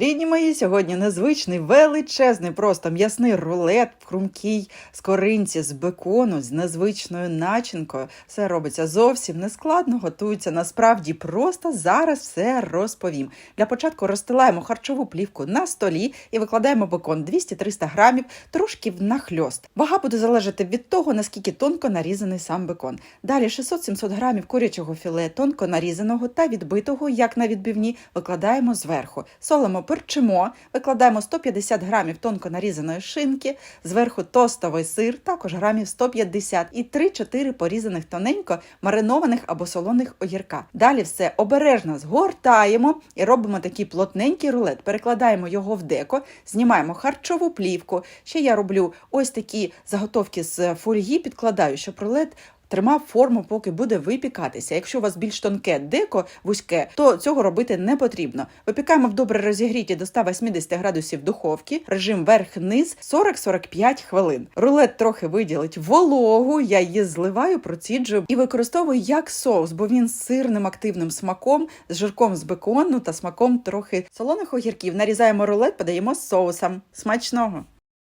Рідні мої, сьогодні незвичний, величезний, просто м'ясний рулет в хрумкій скоринці з бекону, з незвичною начинкою. Все робиться зовсім нескладно, готується насправді просто. Зараз все розповім. Для початку розстилаємо харчову плівку на столі і викладаємо бекон 200-300 грамів, трошки внахльост. Вага буде залежати від того, наскільки тонко нарізаний сам бекон. Далі 600-700 грамів курячого філе, тонко нарізаного та відбитого, як на відбивні, викладаємо зверху. Солимо, перчимо, викладаємо 150 грамів тонко нарізаної шинки, зверху тостовий сир, також грамів 150 і 3-4 порізаних тоненько маринованих або солоних огірка. Далі все обережно згортаємо і робимо такий плотненький рулет. Перекладаємо його в деко, знімаємо харчову плівку. Ще я роблю ось такі заготовки з фольги, підкладаю, щоб рулет тримав форму, поки буде випікатися. Якщо у вас більш тонке деко, вузьке, то цього робити не потрібно. Випікаємо в добре розігріті до 180 градусів духовки, режим верх-низ 40-45 хвилин. Рулет трохи виділить вологу, я її зливаю, проціджую і використовую як соус, бо він з сирним активним смаком, з жирком з бекону та смаком трохи солоних огірків. Нарізаємо рулет, подаємо з соусом. Смачного!